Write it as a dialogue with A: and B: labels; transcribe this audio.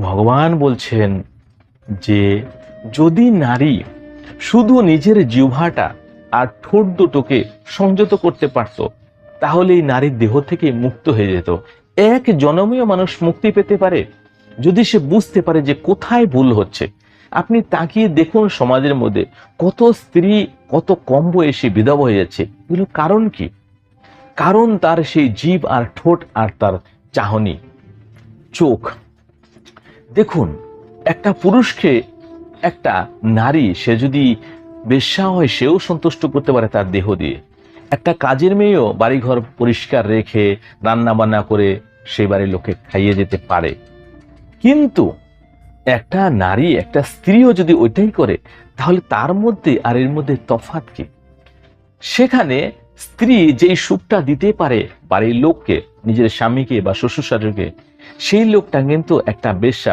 A: ভগবান বলছেন যে, যদি নারী শুধু নিজের জিহ্বাটা আর ঠোঁট দুটোকে সংযত করতে পারত, তাহলে এই নারীর দেহ থেকে মুক্ত হয়ে যেত। এক জনমীয় মানুষ মুক্তি পেতে পারে যদি সে বুঝতে পারে যে কোথায় ভুল হচ্ছে। আপনি তাকিয়ে দেখুন সমাজের মধ্যে কত স্ত্রী, কত কম বয়সে বিধবা হয়ে যাচ্ছে। এগুলো কারণ কি? কারণ তার সেই জীব আর ঠোঁট আর তার চাহনি। চোখ। দেখুন, একটা পুরুষকে একটা নারী, সে যদি বেশ্যা হয়, সেও সন্তুষ্ট করতে পারে তার দেহ দিয়ে। একটা কাজের মেয়েও বাড়িঘর পরিষ্কার রেখে রান্না বান্না করে সেই বাড়ির লোককে খাইয়ে যেতে পারে। কিন্তু একটা নারী, একটা স্ত্রীও যদি ওইটাই করে, তাহলে তার মধ্যে আর এর মধ্যে তফাৎ কি? সেখানে স্ত্রী যেই সুখটা দিতে পারে বাড়ির লোককে, নিজের স্বামীকে বা শ্বশুর শাশুড়িকে সেই লোকটা কিন্তু একটা বেশ্যা